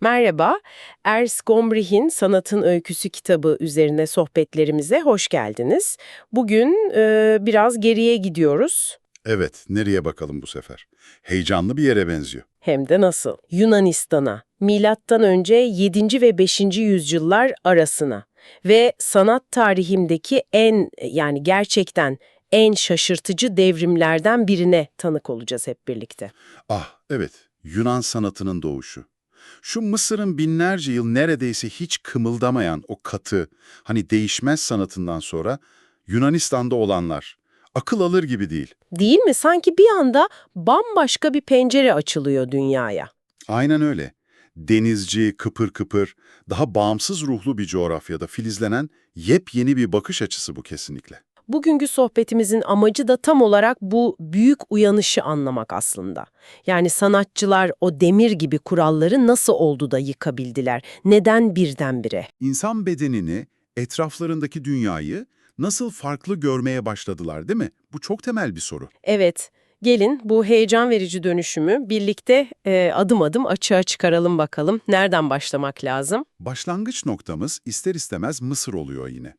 Merhaba, Ers Gombrich'in Sanatın Öyküsü kitabı üzerine sohbetlerimize hoş geldiniz. Bugün e, biraz geriye gidiyoruz. Evet, nereye bakalım bu sefer? Heyecanlı bir yere benziyor. Hem de nasıl? Yunanistan'a, milattan önce 7. ve 5. yüzyıllar arasına ve sanat tarihimdeki en yani gerçekten en şaşırtıcı devrimlerden birine tanık olacağız hep birlikte. Ah, evet, Yunan sanatının doğuşu. Şu Mısır'ın binlerce yıl neredeyse hiç kımıldamayan o katı, hani değişmez sanatından sonra Yunanistan'da olanlar. Akıl alır gibi değil. Değil mi? Sanki bir anda bambaşka bir pencere açılıyor dünyaya. Aynen öyle. Denizci, kıpır kıpır, daha bağımsız ruhlu bir coğrafyada filizlenen yepyeni bir bakış açısı bu kesinlikle. Bugünkü sohbetimizin amacı da tam olarak bu büyük uyanışı anlamak aslında. Yani sanatçılar o demir gibi kuralları nasıl oldu da yıkabildiler? Neden birdenbire? İnsan bedenini, etraflarındaki dünyayı nasıl farklı görmeye başladılar değil mi? Bu çok temel bir soru. Evet, gelin bu heyecan verici dönüşümü birlikte e, adım adım açığa çıkaralım bakalım. Nereden başlamak lazım? Başlangıç noktamız ister istemez Mısır oluyor yine.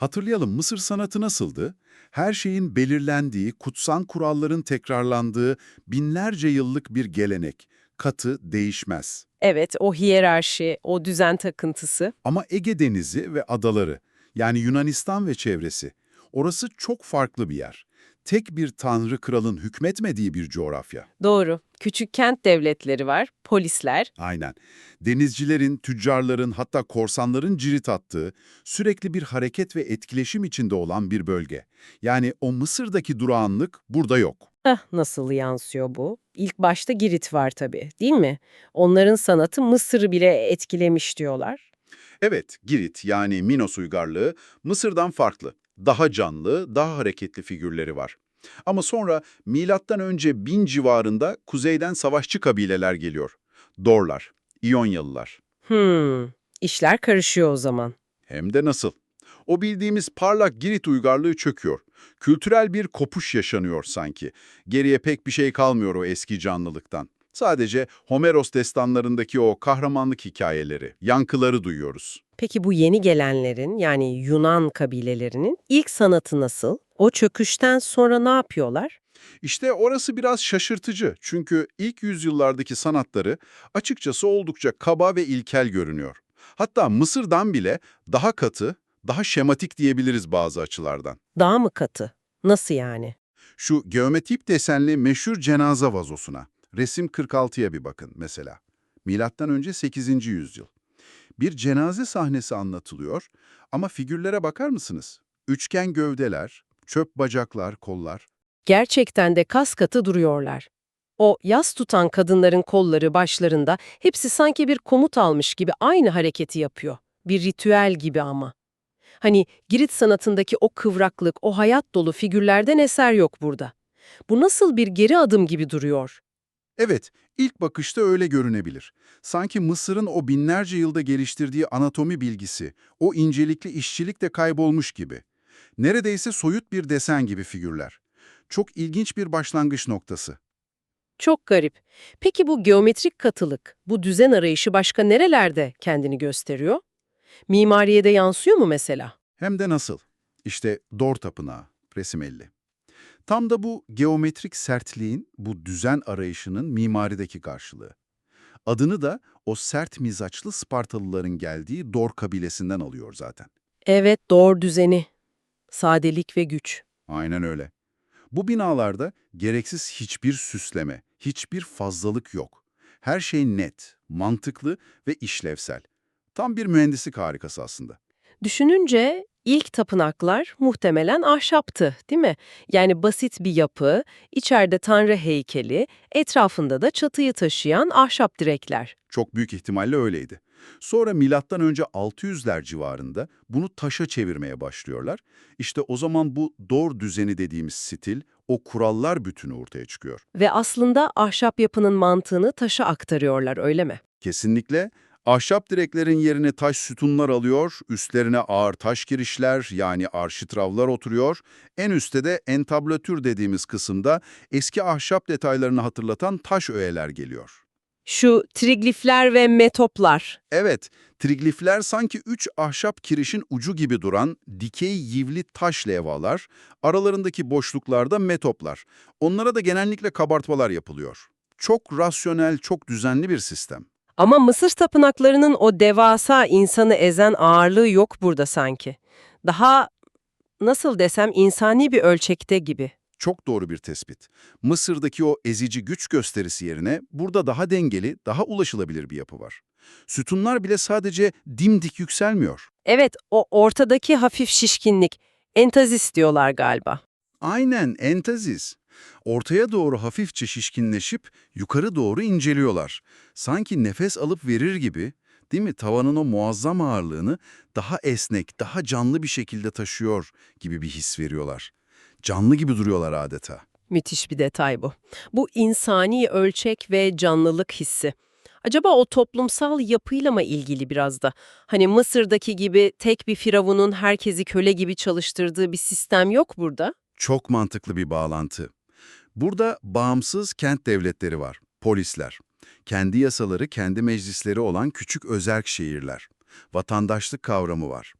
Hatırlayalım Mısır sanatı nasıldı? Her şeyin belirlendiği, kutsan kuralların tekrarlandığı binlerce yıllık bir gelenek. Katı, değişmez. Evet, o hiyerarşi, o düzen takıntısı. Ama Ege Denizi ve adaları, yani Yunanistan ve çevresi, orası çok farklı bir yer. Tek bir tanrı kralın hükmetmediği bir coğrafya. Doğru. Küçük kent devletleri var, polisler. Aynen. Denizcilerin, tüccarların hatta korsanların cirit attığı, sürekli bir hareket ve etkileşim içinde olan bir bölge. Yani o Mısır'daki durağanlık burada yok. Heh, nasıl yansıyor bu? İlk başta Girit var tabii, değil mi? Onların sanatı Mısır'ı bile etkilemiş diyorlar. Evet, Girit yani Minos uygarlığı Mısır'dan farklı. Daha canlı, daha hareketli figürleri var. Ama sonra milattan önce 1000 civarında kuzeyden savaşçı kabileler geliyor. Dorlar, İyonyalılar. Hmm, işler karışıyor o zaman. Hem de nasıl? O bildiğimiz parlak Girit uygarlığı çöküyor. Kültürel bir kopuş yaşanıyor sanki. Geriye pek bir şey kalmıyor o eski canlılıktan. Sadece Homeros destanlarındaki o kahramanlık hikayeleri, yankıları duyuyoruz. Peki bu yeni gelenlerin yani Yunan kabilelerinin ilk sanatı nasıl? O çöküşten sonra ne yapıyorlar? İşte orası biraz şaşırtıcı çünkü ilk yüzyıllardaki sanatları açıkçası oldukça kaba ve ilkel görünüyor. Hatta Mısır'dan bile daha katı, daha şematik diyebiliriz bazı açılardan. Daha mı katı? Nasıl yani? Şu geometrik desenli meşhur cenaze vazosuna, resim 46'ya bir bakın mesela. Milattan önce 8. yüzyıl. Bir cenaze sahnesi anlatılıyor ama figürlere bakar mısınız? Üçgen gövdeler, çöp bacaklar, kollar. Gerçekten de kas katı duruyorlar. O yas tutan kadınların kolları başlarında hepsi sanki bir komut almış gibi aynı hareketi yapıyor. Bir ritüel gibi ama. Hani Girit sanatındaki o kıvraklık, o hayat dolu figürlerden eser yok burada. Bu nasıl bir geri adım gibi duruyor? Evet, ilk bakışta öyle görünebilir. Sanki Mısır'ın o binlerce yılda geliştirdiği anatomi bilgisi, o incelikli işçilik de kaybolmuş gibi. Neredeyse soyut bir desen gibi figürler. Çok ilginç bir başlangıç noktası. Çok garip. Peki bu geometrik katılık, bu düzen arayışı başka nerelerde kendini gösteriyor? Mimariyede yansıyor mu mesela? Hem de nasıl? İşte Dor Tapınağı, resim 50. Tam da bu geometrik sertliğin, bu düzen arayışının mimarideki karşılığı. Adını da o sert mizaçlı Spartalıların geldiği Dor kabilesinden alıyor zaten. Evet, doğru düzeni. Sadelik ve güç. Aynen öyle. Bu binalarda gereksiz hiçbir süsleme, hiçbir fazlalık yok. Her şey net, mantıklı ve işlevsel. Tam bir mühendislik harikası aslında. Düşününce ilk tapınaklar muhtemelen ahşaptı, değil mi? Yani basit bir yapı, içeride tanrı heykeli, etrafında da çatıyı taşıyan ahşap direkler. Çok büyük ihtimalle öyleydi. Sonra milattan önce 600'ler civarında bunu taşa çevirmeye başlıyorlar. İşte o zaman bu dor düzeni dediğimiz stil, o kurallar bütünü ortaya çıkıyor. Ve aslında ahşap yapının mantığını taşa aktarıyorlar, öyle mi? Kesinlikle ahşap direklerin yerine taş sütunlar alıyor, üstlerine ağır taş girişler yani arşitravlar oturuyor. En üstte de entablatür dediğimiz kısımda eski ahşap detaylarını hatırlatan taş öğeler geliyor. Şu triglifler ve metoplar. Evet, triglifler sanki üç ahşap kirişin ucu gibi duran dikey yivli taş levhalar, aralarındaki boşluklarda metoplar. Onlara da genellikle kabartmalar yapılıyor. Çok rasyonel, çok düzenli bir sistem. Ama Mısır tapınaklarının o devasa insanı ezen ağırlığı yok burada sanki. Daha nasıl desem insani bir ölçekte gibi. Çok doğru bir tespit. Mısır'daki o ezici güç gösterisi yerine burada daha dengeli, daha ulaşılabilir bir yapı var. Sütunlar bile sadece dimdik yükselmiyor. Evet, o ortadaki hafif şişkinlik. Entazis diyorlar galiba. Aynen entazis. Ortaya doğru hafifçe şişkinleşip yukarı doğru inceliyorlar. Sanki nefes alıp verir gibi, değil mi? Tavanın o muazzam ağırlığını daha esnek, daha canlı bir şekilde taşıyor gibi bir his veriyorlar. Canlı gibi duruyorlar adeta. Müthiş bir detay bu. Bu insani ölçek ve canlılık hissi. Acaba o toplumsal yapıyla mı ilgili biraz da? Hani Mısır'daki gibi tek bir firavunun herkesi köle gibi çalıştırdığı bir sistem yok burada. Çok mantıklı bir bağlantı. Burada bağımsız kent devletleri var, polisler. Kendi yasaları, kendi meclisleri olan küçük özerk şehirler. Vatandaşlık kavramı var.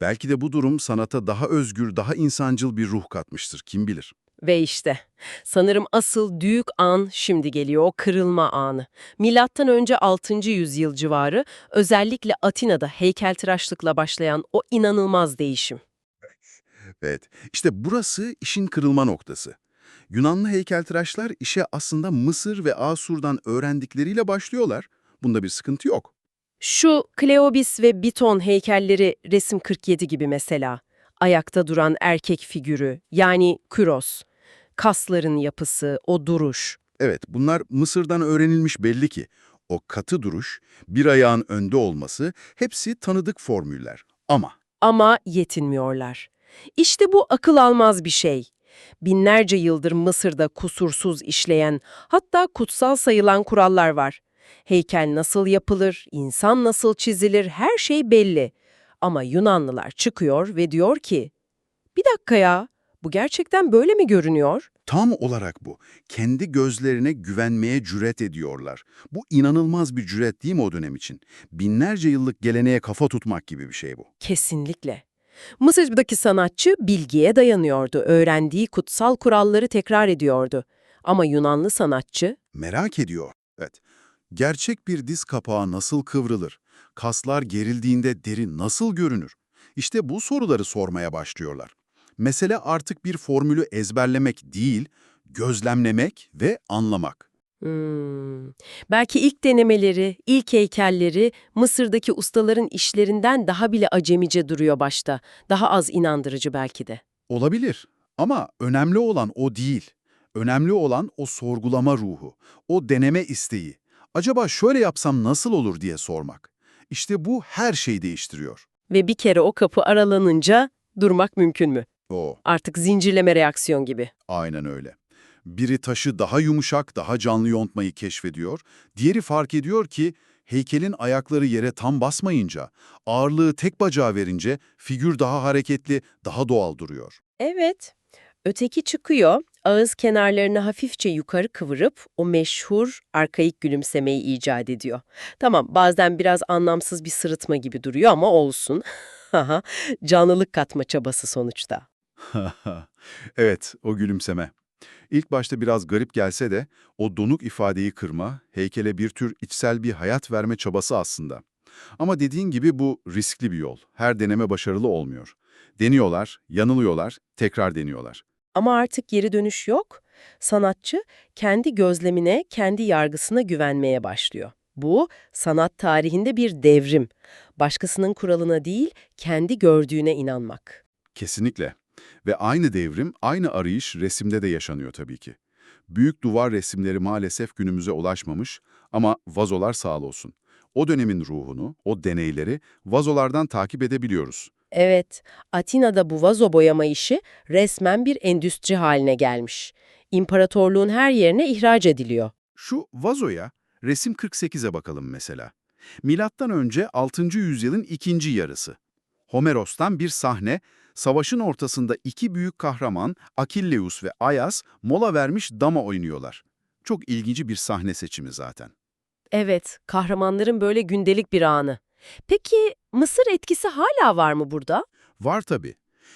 Belki de bu durum sanata daha özgür, daha insancıl bir ruh katmıştır, kim bilir. Ve işte sanırım asıl büyük an şimdi geliyor o kırılma anı. Milattan önce 6. yüzyıl civarı özellikle Atina'da heykeltıraşlıkla başlayan o inanılmaz değişim. Evet, işte burası işin kırılma noktası. Yunanlı heykeltıraşlar işe aslında Mısır ve Asur'dan öğrendikleriyle başlıyorlar. Bunda bir sıkıntı yok. Şu Kleobis ve Biton heykelleri resim 47 gibi mesela. Ayakta duran erkek figürü yani Küros. Kasların yapısı, o duruş. Evet, bunlar Mısır'dan öğrenilmiş belli ki. O katı duruş, bir ayağın önde olması hepsi tanıdık formüller. Ama Ama yetinmiyorlar. İşte bu akıl almaz bir şey. Binlerce yıldır Mısır'da kusursuz işleyen, hatta kutsal sayılan kurallar var. Heykel nasıl yapılır, insan nasıl çizilir her şey belli. Ama Yunanlılar çıkıyor ve diyor ki, bir dakika ya, bu gerçekten böyle mi görünüyor? tam olarak bu. Kendi gözlerine güvenmeye cüret ediyorlar. Bu inanılmaz bir cüret değil mi o dönem için? Binlerce yıllık geleneğe kafa tutmak gibi bir şey bu. Kesinlikle. Mısır'daki sanatçı bilgiye dayanıyordu, öğrendiği kutsal kuralları tekrar ediyordu. Ama Yunanlı sanatçı, Merak ediyor. Evet. Gerçek bir diz kapağı nasıl kıvrılır? Kaslar gerildiğinde deri nasıl görünür? İşte bu soruları sormaya başlıyorlar. Mesele artık bir formülü ezberlemek değil, gözlemlemek ve anlamak. Hmm. Belki ilk denemeleri, ilk heykelleri Mısır'daki ustaların işlerinden daha bile acemice duruyor başta. Daha az inandırıcı belki de. Olabilir ama önemli olan o değil. Önemli olan o sorgulama ruhu, o deneme isteği. Acaba şöyle yapsam nasıl olur diye sormak. İşte bu her şeyi değiştiriyor. Ve bir kere o kapı aralanınca durmak mümkün mü? O, Artık zincirleme reaksiyon gibi. aynen öyle. Biri taşı daha yumuşak, daha canlı yontmayı keşfediyor. Diğeri fark ediyor ki heykelin ayakları yere tam basmayınca, ağırlığı tek bacağa verince figür daha hareketli, daha doğal duruyor. Evet. Öteki çıkıyor, ağız kenarlarını hafifçe yukarı kıvırıp o meşhur arkaik gülümsemeyi icat ediyor. Tamam, bazen biraz anlamsız bir sırıtma gibi duruyor ama olsun. Canlılık katma çabası sonuçta. evet, o gülümseme. İlk başta biraz garip gelse de o donuk ifadeyi kırma, heykele bir tür içsel bir hayat verme çabası aslında. Ama dediğin gibi bu riskli bir yol. Her deneme başarılı olmuyor. Deniyorlar, yanılıyorlar, tekrar deniyorlar. Ama artık geri dönüş yok. Sanatçı kendi gözlemine, kendi yargısına güvenmeye başlıyor. Bu sanat tarihinde bir devrim. Başkasının kuralına değil, kendi gördüğüne inanmak. Kesinlikle. Ve aynı devrim, aynı arayış resimde de yaşanıyor tabii ki. Büyük duvar resimleri maalesef günümüze ulaşmamış ama vazolar sağ olsun. O dönemin ruhunu, o deneyleri vazolardan takip edebiliyoruz. Evet, Atina'da bu vazo boyama işi resmen bir endüstri haline gelmiş. İmparatorluğun her yerine ihraç ediliyor. Şu vazoya, resim 48'e bakalım mesela. Milattan önce 6. yüzyılın ikinci yarısı. Homeros'tan bir sahne, savaşın ortasında iki büyük kahraman Akilleus ve Ayas mola vermiş dama oynuyorlar. Çok ilginç bir sahne seçimi zaten. Evet, kahramanların böyle gündelik bir anı. Peki Mısır etkisi hala var mı burada? Var tabii.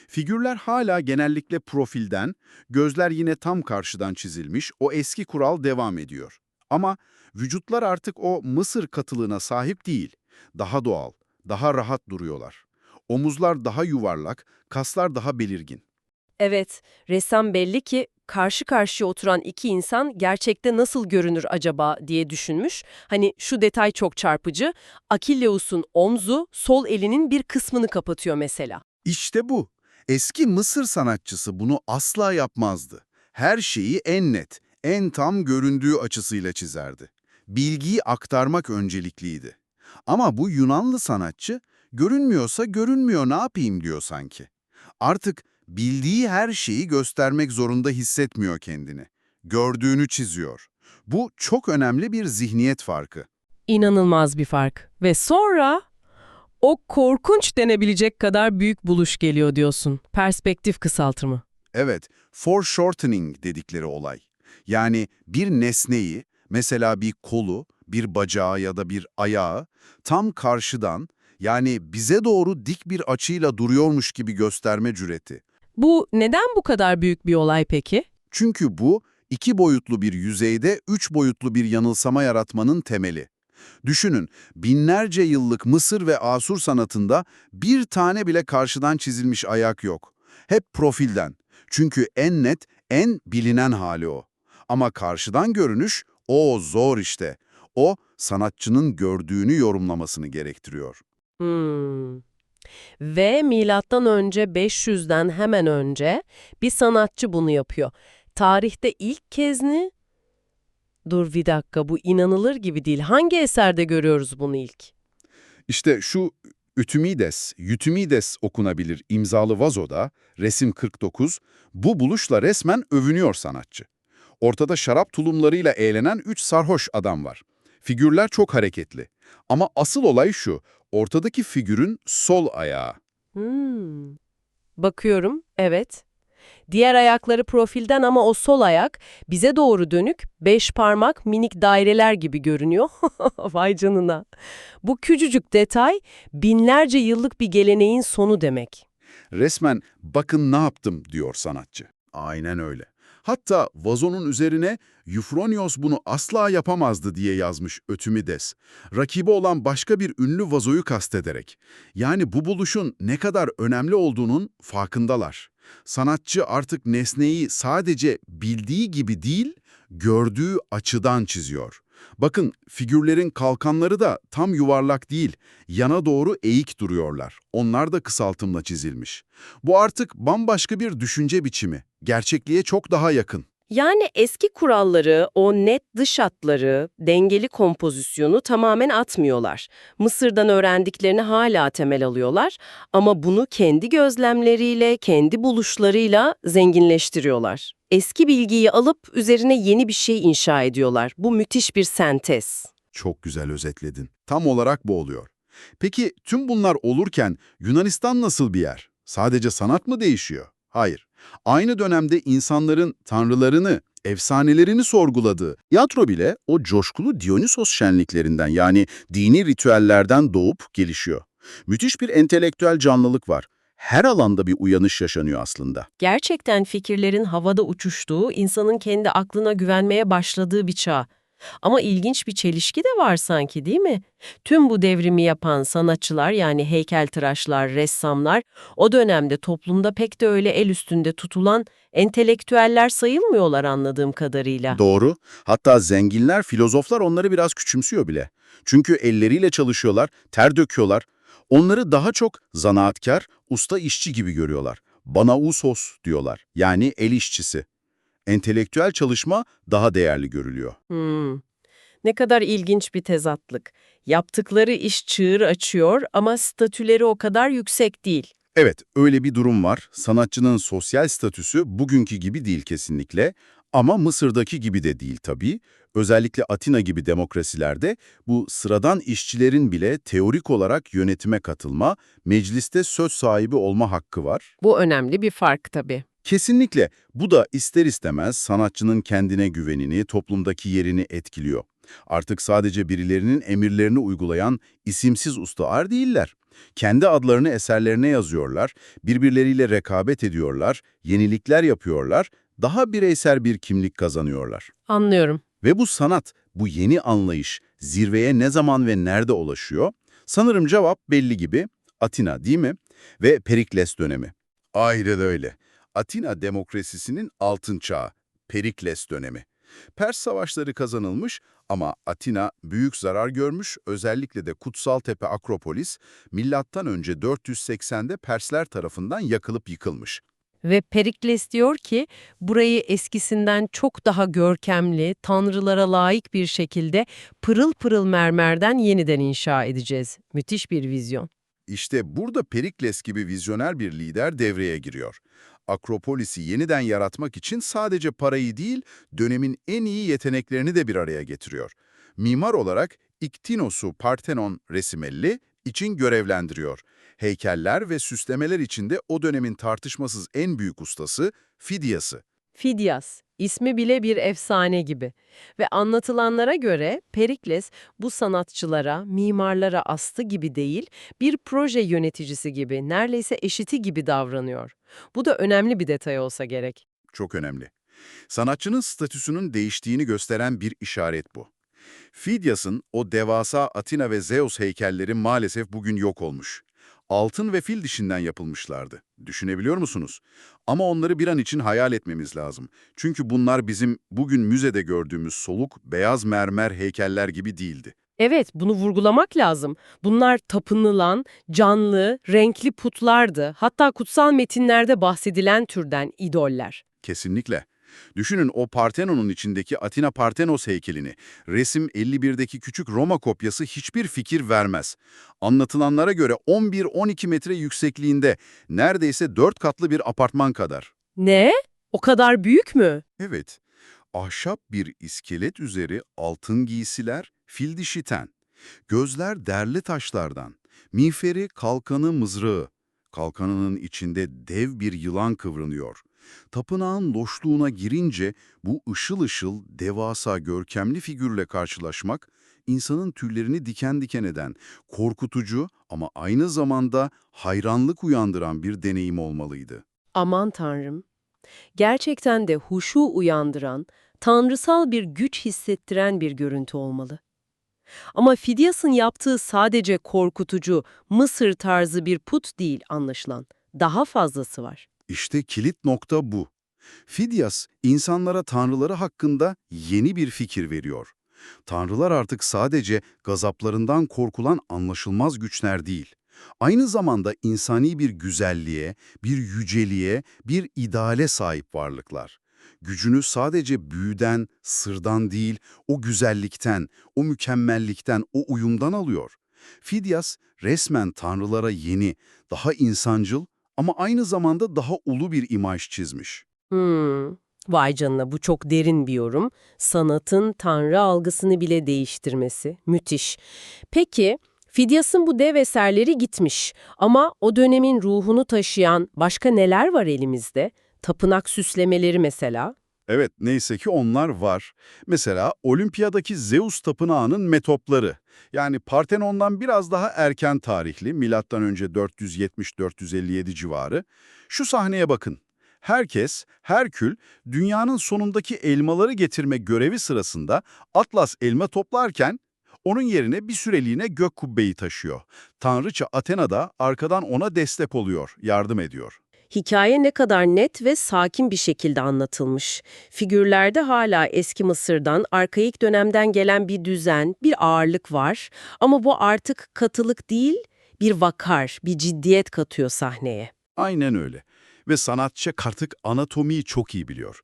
Figürler hala genellikle profilden, gözler yine tam karşıdan çizilmiş, o eski kural devam ediyor. Ama vücutlar artık o Mısır katılığına sahip değil. Daha doğal, daha rahat duruyorlar. Omuzlar daha yuvarlak, kaslar daha belirgin. Evet, ressam belli ki karşı karşıya oturan iki insan gerçekte nasıl görünür acaba diye düşünmüş. Hani şu detay çok çarpıcı. Akilleus'un omzu sol elinin bir kısmını kapatıyor mesela. İşte bu. Eski Mısır sanatçısı bunu asla yapmazdı. Her şeyi en net, en tam göründüğü açısıyla çizerdi. Bilgiyi aktarmak öncelikliydi. Ama bu Yunanlı sanatçı, görünmüyorsa görünmüyor ne yapayım diyor sanki. Artık bildiği her şeyi göstermek zorunda hissetmiyor kendini. Gördüğünü çiziyor. Bu çok önemli bir zihniyet farkı. İnanılmaz bir fark. Ve sonra o korkunç denebilecek kadar büyük buluş geliyor diyorsun. Perspektif kısaltımı. Evet, foreshortening dedikleri olay. Yani bir nesneyi, mesela bir kolu, bir bacağı ya da bir ayağı tam karşıdan yani bize doğru dik bir açıyla duruyormuş gibi gösterme cüreti. Bu neden bu kadar büyük bir olay peki? Çünkü bu iki boyutlu bir yüzeyde üç boyutlu bir yanılsama yaratmanın temeli. Düşünün, binlerce yıllık Mısır ve Asur sanatında bir tane bile karşıdan çizilmiş ayak yok. Hep profilden. Çünkü en net, en bilinen hali o. Ama karşıdan görünüş, o zor işte. O, sanatçının gördüğünü yorumlamasını gerektiriyor. Hmm. Ve milattan önce 500'den hemen önce bir sanatçı bunu yapıyor. Tarihte ilk kez mi? Dur bir dakika bu inanılır gibi değil. Hangi eserde görüyoruz bunu ilk? İşte şu Ütümides, Yütümides okunabilir imzalı vazoda, resim 49, bu buluşla resmen övünüyor sanatçı. Ortada şarap tulumlarıyla eğlenen üç sarhoş adam var. Figürler çok hareketli. Ama asıl olay şu, ortadaki figürün sol ayağı. Hmm. Bakıyorum, evet. Diğer ayakları profilden ama o sol ayak bize doğru dönük beş parmak minik daireler gibi görünüyor. Vay canına. Bu küçücük detay binlerce yıllık bir geleneğin sonu demek. Resmen bakın ne yaptım diyor sanatçı. Aynen öyle. Hatta vazonun üzerine Eufronios bunu asla yapamazdı diye yazmış Ötümides. Rakibi olan başka bir ünlü vazoyu kastederek. Yani bu buluşun ne kadar önemli olduğunun farkındalar. Sanatçı artık nesneyi sadece bildiği gibi değil, gördüğü açıdan çiziyor. Bakın figürlerin kalkanları da tam yuvarlak değil, yana doğru eğik duruyorlar. Onlar da kısaltımla çizilmiş. Bu artık bambaşka bir düşünce biçimi. Gerçekliğe çok daha yakın. Yani eski kuralları, o net dış hatları, dengeli kompozisyonu tamamen atmıyorlar. Mısır'dan öğrendiklerini hala temel alıyorlar ama bunu kendi gözlemleriyle, kendi buluşlarıyla zenginleştiriyorlar. Eski bilgiyi alıp üzerine yeni bir şey inşa ediyorlar. Bu müthiş bir sentez. Çok güzel özetledin. Tam olarak bu oluyor. Peki tüm bunlar olurken Yunanistan nasıl bir yer? Sadece sanat mı değişiyor? Hayır. Aynı dönemde insanların tanrılarını, efsanelerini sorguladığı, tiyatro bile o coşkulu Dionysos şenliklerinden yani dini ritüellerden doğup gelişiyor. Müthiş bir entelektüel canlılık var. Her alanda bir uyanış yaşanıyor aslında. Gerçekten fikirlerin havada uçuştuğu, insanın kendi aklına güvenmeye başladığı bir çağ. Ama ilginç bir çelişki de var sanki değil mi? Tüm bu devrimi yapan sanatçılar yani heykeltıraşlar, ressamlar o dönemde toplumda pek de öyle el üstünde tutulan entelektüeller sayılmıyorlar anladığım kadarıyla. Doğru. Hatta zenginler, filozoflar onları biraz küçümsüyor bile. Çünkü elleriyle çalışıyorlar, ter döküyorlar. Onları daha çok zanaatkar, usta işçi gibi görüyorlar. Bana usos diyorlar. Yani el işçisi. Entelektüel çalışma daha değerli görülüyor. Hmm. Ne kadar ilginç bir tezatlık. Yaptıkları iş çığır açıyor ama statüleri o kadar yüksek değil. Evet, öyle bir durum var. Sanatçının sosyal statüsü bugünkü gibi değil kesinlikle. Ama Mısır'daki gibi de değil tabii. Özellikle Atina gibi demokrasilerde bu sıradan işçilerin bile teorik olarak yönetime katılma, mecliste söz sahibi olma hakkı var. Bu önemli bir fark tabii. Kesinlikle bu da ister istemez sanatçının kendine güvenini, toplumdaki yerini etkiliyor. Artık sadece birilerinin emirlerini uygulayan isimsiz ustalar değiller. Kendi adlarını eserlerine yazıyorlar, birbirleriyle rekabet ediyorlar, yenilikler yapıyorlar, daha bireysel bir kimlik kazanıyorlar. Anlıyorum. Ve bu sanat, bu yeni anlayış zirveye ne zaman ve nerede ulaşıyor? Sanırım cevap belli gibi. Atina değil mi? Ve Perikles dönemi. Aynen öyle. Atina demokrasisinin altın çağı, Perikles dönemi. Pers savaşları kazanılmış ama Atina büyük zarar görmüş, özellikle de Kutsal Tepe Akropolis, milattan önce 480'de Persler tarafından yakılıp yıkılmış. Ve Perikles diyor ki burayı eskisinden çok daha görkemli, tanrılara layık bir şekilde pırıl pırıl mermerden yeniden inşa edeceğiz. Müthiş bir vizyon. İşte burada Perikles gibi vizyoner bir lider devreye giriyor. Akropolis'i yeniden yaratmak için sadece parayı değil, dönemin en iyi yeteneklerini de bir araya getiriyor. Mimar olarak İktinos'u Parthenon resimeli için görevlendiriyor. Heykeller ve süslemeler içinde o dönemin tartışmasız en büyük ustası Fidias'ı. Fidias, ismi bile bir efsane gibi. Ve anlatılanlara göre Perikles bu sanatçılara, mimarlara astı gibi değil, bir proje yöneticisi gibi, neredeyse eşiti gibi davranıyor. Bu da önemli bir detay olsa gerek. Çok önemli. Sanatçının statüsünün değiştiğini gösteren bir işaret bu. Fidias'ın o devasa Atina ve Zeus heykelleri maalesef bugün yok olmuş. Altın ve fil dişinden yapılmışlardı. Düşünebiliyor musunuz? Ama onları bir an için hayal etmemiz lazım. Çünkü bunlar bizim bugün müzede gördüğümüz soluk, beyaz mermer heykeller gibi değildi. Evet, bunu vurgulamak lazım. Bunlar tapınılan, canlı, renkli putlardı. Hatta kutsal metinlerde bahsedilen türden idoller. Kesinlikle. Düşünün o Partenon'un içindeki Atina Partenos heykelini. Resim 51'deki küçük Roma kopyası hiçbir fikir vermez. Anlatılanlara göre 11-12 metre yüksekliğinde neredeyse 4 katlı bir apartman kadar. Ne? O kadar büyük mü? Evet, ahşap bir iskelet üzeri altın giysiler, fil dişi ten. Gözler derli taşlardan. Miğferi, kalkanı, mızrağı. Kalkanının içinde dev bir yılan kıvranıyor. Tapınağın loşluğuna girince bu ışıl ışıl, devasa, görkemli figürle karşılaşmak, insanın tüylerini diken diken eden, korkutucu ama aynı zamanda hayranlık uyandıran bir deneyim olmalıydı. Aman tanrım. Gerçekten de huşu uyandıran, tanrısal bir güç hissettiren bir görüntü olmalı. Ama Fidias'ın yaptığı sadece korkutucu, Mısır tarzı bir put değil anlaşılan. Daha fazlası var. İşte kilit nokta bu. Fidias, insanlara tanrıları hakkında yeni bir fikir veriyor. Tanrılar artık sadece gazaplarından korkulan anlaşılmaz güçler değil. Aynı zamanda insani bir güzelliğe, bir yüceliğe, bir ideale sahip varlıklar. Gücünü sadece büyüden, sırdan değil, o güzellikten, o mükemmellikten, o uyumdan alıyor. Fidias resmen tanrılara yeni, daha insancıl ama aynı zamanda daha ulu bir imaj çizmiş. Hmm. Vay canına bu çok derin bir yorum. Sanatın tanrı algısını bile değiştirmesi. Müthiş. Peki Fidias'ın bu dev eserleri gitmiş ama o dönemin ruhunu taşıyan başka neler var elimizde? Tapınak süslemeleri mesela. Evet, neyse ki onlar var. Mesela Olimpiyadaki Zeus tapınağının metopları. Yani Partenon'dan biraz daha erken tarihli, milattan önce 470-457 civarı. Şu sahneye bakın. Herkes, Herkül, dünyanın sonundaki elmaları getirme görevi sırasında Atlas elma toplarken onun yerine bir süreliğine gök kubbeyi taşıyor. Tanrıça Athena da arkadan ona destek oluyor, yardım ediyor. Hikaye ne kadar net ve sakin bir şekilde anlatılmış. Figürlerde hala eski Mısır'dan, arkaik dönemden gelen bir düzen, bir ağırlık var. Ama bu artık katılık değil, bir vakar, bir ciddiyet katıyor sahneye. Aynen öyle. Ve sanatçı artık anatomiyi çok iyi biliyor.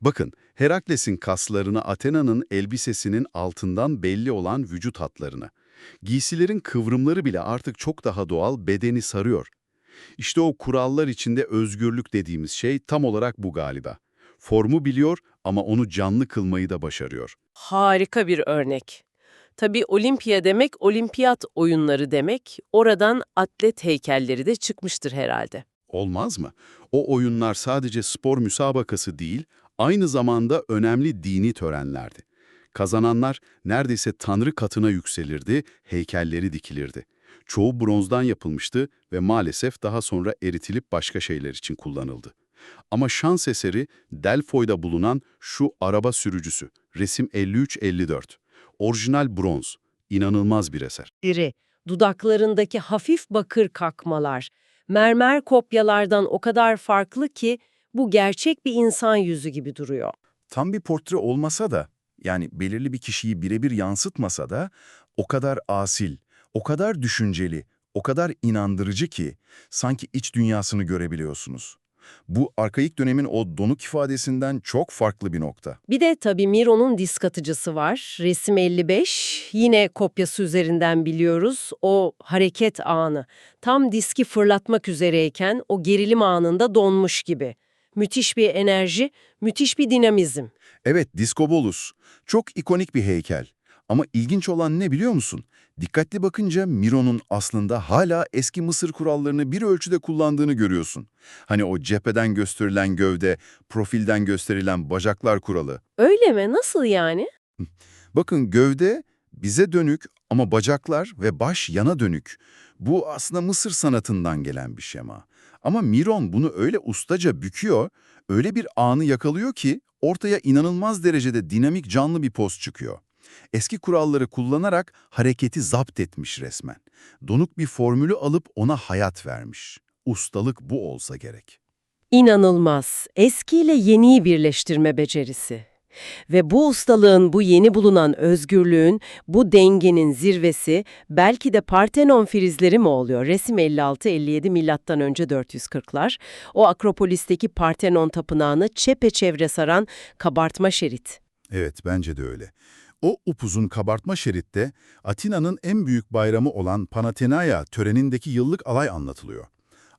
Bakın, Herakles'in kaslarını Athena'nın elbisesinin altından belli olan vücut hatlarını. Giysilerin kıvrımları bile artık çok daha doğal bedeni sarıyor. İşte o kurallar içinde özgürlük dediğimiz şey tam olarak bu galiba. Formu biliyor ama onu canlı kılmayı da başarıyor. Harika bir örnek. Tabii olimpiya demek olimpiyat oyunları demek. Oradan atlet heykelleri de çıkmıştır herhalde. Olmaz mı? O oyunlar sadece spor müsabakası değil, aynı zamanda önemli dini törenlerdi. Kazananlar neredeyse tanrı katına yükselirdi, heykelleri dikilirdi. Çoğu bronzdan yapılmıştı ve maalesef daha sonra eritilip başka şeyler için kullanıldı. Ama şans eseri Delfoy'da bulunan şu araba sürücüsü, resim 53-54. Orijinal bronz, inanılmaz bir eser. diri, dudaklarındaki hafif bakır kakmalar, mermer kopyalardan o kadar farklı ki bu gerçek bir insan yüzü gibi duruyor. Tam bir portre olmasa da, yani belirli bir kişiyi birebir yansıtmasa da o kadar asil, o kadar düşünceli, o kadar inandırıcı ki sanki iç dünyasını görebiliyorsunuz. Bu arkaik dönemin o donuk ifadesinden çok farklı bir nokta. Bir de tabii Miro'nun disk atıcısı var. Resim 55. Yine kopyası üzerinden biliyoruz. O hareket anı. Tam diski fırlatmak üzereyken o gerilim anında donmuş gibi. Müthiş bir enerji, müthiş bir dinamizm. Evet, Discobolus. Çok ikonik bir heykel. Ama ilginç olan ne biliyor musun? Dikkatli bakınca Miro'nun aslında hala eski Mısır kurallarını bir ölçüde kullandığını görüyorsun. Hani o cepheden gösterilen gövde, profilden gösterilen bacaklar kuralı. Öyle mi? Nasıl yani? Bakın gövde bize dönük ama bacaklar ve baş yana dönük. Bu aslında Mısır sanatından gelen bir şema. Ama Miron bunu öyle ustaca büküyor, öyle bir anı yakalıyor ki ortaya inanılmaz derecede dinamik canlı bir poz çıkıyor. Eski kuralları kullanarak hareketi zapt etmiş resmen. Donuk bir formülü alıp ona hayat vermiş. Ustalık bu olsa gerek. İnanılmaz. Eskiyle yeniyi birleştirme becerisi. Ve bu ustalığın, bu yeni bulunan özgürlüğün, bu dengenin zirvesi belki de Partenon frizleri mi oluyor? Resim 56-57 milattan önce 440'lar. O Akropolis'teki Partenon tapınağını çepeçevre saran kabartma şerit. Evet, bence de öyle. O upuzun kabartma şeritte Atina'nın en büyük bayramı olan Panathenaia törenindeki yıllık alay anlatılıyor.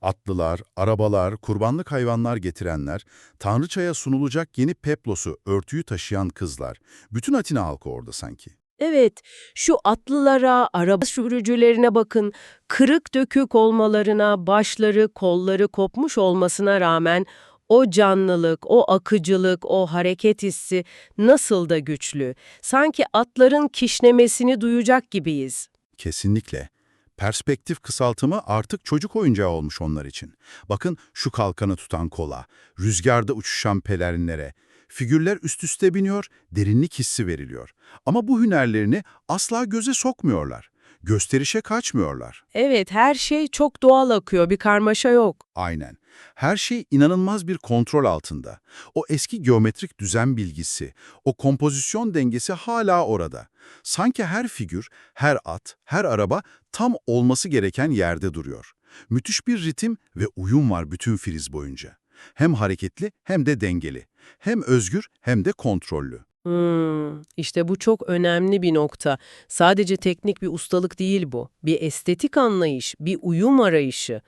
Atlılar, arabalar, kurbanlık hayvanlar getirenler, tanrıçaya sunulacak yeni peplosu, örtüyü taşıyan kızlar. Bütün Atina halkı orada sanki. Evet, şu atlılara, araba sürücülerine bakın. Kırık dökük olmalarına, başları, kolları kopmuş olmasına rağmen o canlılık, o akıcılık, o hareket hissi nasıl da güçlü. Sanki atların kişnemesini duyacak gibiyiz. Kesinlikle. Perspektif kısaltımı artık çocuk oyuncağı olmuş onlar için. Bakın şu kalkanı tutan kola, rüzgarda uçuşan pelerinlere. Figürler üst üste biniyor, derinlik hissi veriliyor. Ama bu hünerlerini asla göze sokmuyorlar. Gösterişe kaçmıyorlar. Evet, her şey çok doğal akıyor, bir karmaşa yok. Aynen. Her şey inanılmaz bir kontrol altında. O eski geometrik düzen bilgisi, o kompozisyon dengesi hala orada. Sanki her figür, her at, her araba tam olması gereken yerde duruyor. Müthiş bir ritim ve uyum var bütün friz boyunca. Hem hareketli hem de dengeli. Hem özgür hem de kontrollü. Hmm, işte bu çok önemli bir nokta. Sadece teknik bir ustalık değil bu. Bir estetik anlayış, bir uyum arayışı.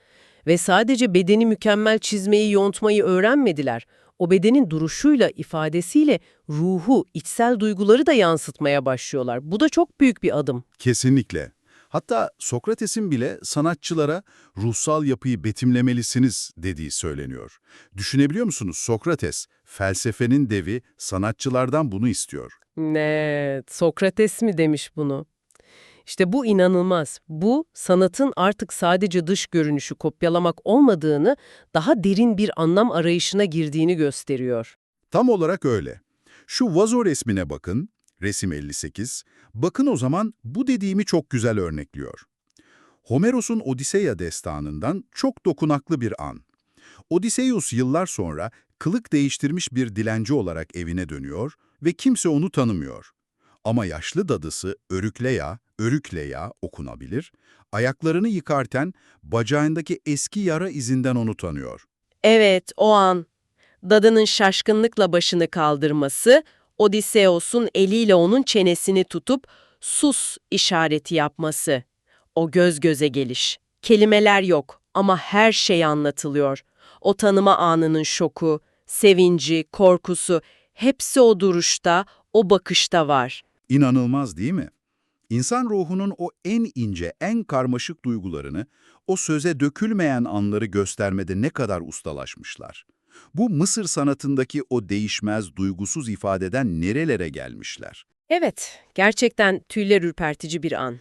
Ve sadece bedeni mükemmel çizmeyi, yontmayı öğrenmediler. O bedenin duruşuyla, ifadesiyle ruhu, içsel duyguları da yansıtmaya başlıyorlar. Bu da çok büyük bir adım. Kesinlikle. Hatta Sokrates'in bile sanatçılara ruhsal yapıyı betimlemelisiniz dediği söyleniyor. Düşünebiliyor musunuz Sokrates, felsefenin devi sanatçılardan bunu istiyor. Net, Sokrates mi demiş bunu? İşte bu inanılmaz. Bu, sanatın artık sadece dış görünüşü kopyalamak olmadığını, daha derin bir anlam arayışına girdiğini gösteriyor. Tam olarak öyle. Şu vazo resmine bakın, resim 58. Bakın o zaman bu dediğimi çok güzel örnekliyor. Homeros'un Odiseya destanından çok dokunaklı bir an. Odysseus yıllar sonra kılık değiştirmiş bir dilenci olarak evine dönüyor ve kimse onu tanımıyor. Ama yaşlı dadısı Örükleya, Örükleya okunabilir, ayaklarını yıkarken bacağındaki eski yara izinden onu tanıyor. Evet, o an. Dadının şaşkınlıkla başını kaldırması, Odysseus'un eliyle onun çenesini tutup sus işareti yapması. O göz göze geliş. Kelimeler yok ama her şey anlatılıyor. O tanıma anının şoku, sevinci, korkusu hepsi o duruşta, o bakışta var. İnanılmaz değil mi? İnsan ruhunun o en ince, en karmaşık duygularını, o söze dökülmeyen anları göstermede ne kadar ustalaşmışlar. Bu Mısır sanatındaki o değişmez, duygusuz ifadeden nerelere gelmişler? Evet, gerçekten tüyler ürpertici bir an.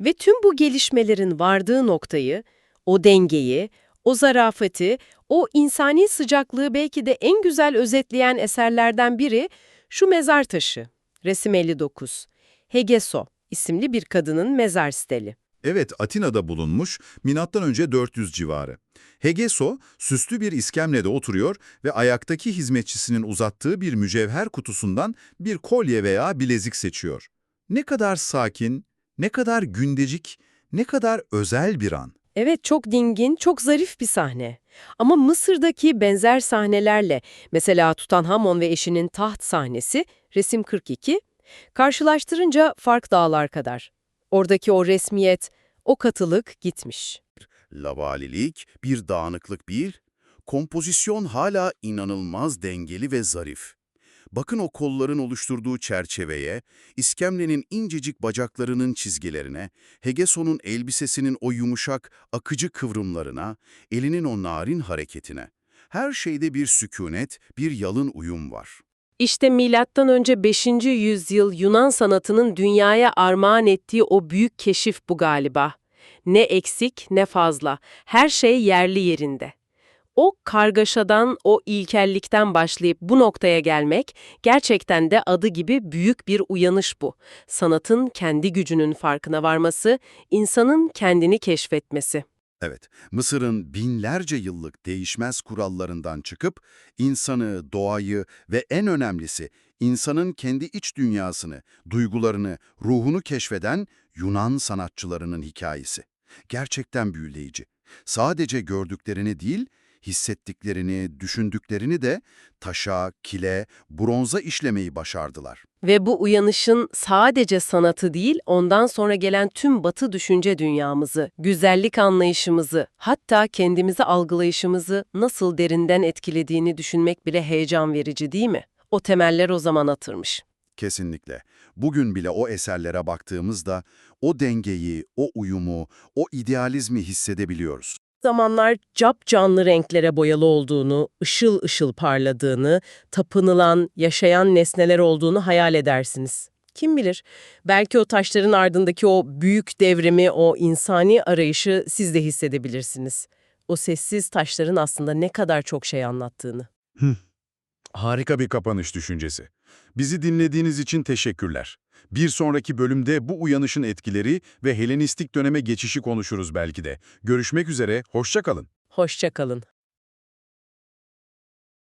Ve tüm bu gelişmelerin vardığı noktayı, o dengeyi, o zarafeti, o insani sıcaklığı belki de en güzel özetleyen eserlerden biri şu mezar taşı, resim 59, Hegeso isimli bir kadının mezar steli. Evet, Atina'da bulunmuş, milattan önce 400 civarı. Hegeso, süslü bir iskemlede oturuyor ve ayaktaki hizmetçisinin uzattığı bir mücevher kutusundan bir kolye veya bilezik seçiyor. Ne kadar sakin, ne kadar gündecik, ne kadar özel bir an. Evet, çok dingin, çok zarif bir sahne. Ama Mısır'daki benzer sahnelerle, mesela Tutanhamon ve eşinin taht sahnesi, resim 42, karşılaştırınca fark dağlar kadar. Oradaki o resmiyet, o katılık gitmiş. Lavalilik, bir dağınıklık bir, kompozisyon hala inanılmaz dengeli ve zarif. Bakın o kolların oluşturduğu çerçeveye, iskemlenin incecik bacaklarının çizgilerine, Hegeson'un elbisesinin o yumuşak, akıcı kıvrımlarına, elinin o narin hareketine. Her şeyde bir sükunet, bir yalın uyum var. İşte milattan önce 5. yüzyıl Yunan sanatının dünyaya armağan ettiği o büyük keşif bu galiba. Ne eksik ne fazla. Her şey yerli yerinde. O kargaşadan, o ilkellikten başlayıp bu noktaya gelmek gerçekten de adı gibi büyük bir uyanış bu. Sanatın kendi gücünün farkına varması, insanın kendini keşfetmesi. Evet, Mısır'ın binlerce yıllık değişmez kurallarından çıkıp insanı, doğayı ve en önemlisi insanın kendi iç dünyasını, duygularını, ruhunu keşfeden Yunan sanatçılarının hikayesi. Gerçekten büyüleyici. Sadece gördüklerini değil, hissettiklerini, düşündüklerini de taşa, kile, bronza işlemeyi başardılar. Ve bu uyanışın sadece sanatı değil, ondan sonra gelen tüm batı düşünce dünyamızı, güzellik anlayışımızı, hatta kendimizi algılayışımızı nasıl derinden etkilediğini düşünmek bile heyecan verici değil mi? O temeller o zaman atırmış. Kesinlikle. Bugün bile o eserlere baktığımızda o dengeyi, o uyumu, o idealizmi hissedebiliyoruz. Zamanlar cap canlı renklere boyalı olduğunu, ışıl ışıl parladığını, tapınılan, yaşayan nesneler olduğunu hayal edersiniz. Kim bilir, belki o taşların ardındaki o büyük devrimi, o insani arayışı siz de hissedebilirsiniz. O sessiz taşların aslında ne kadar çok şey anlattığını. Harika bir kapanış düşüncesi. Bizi dinlediğiniz için teşekkürler. Bir sonraki bölümde bu uyanışın etkileri ve Helenistik döneme geçişi konuşuruz belki de. Görüşmek üzere, hoşça kalın. Hoşça kalın.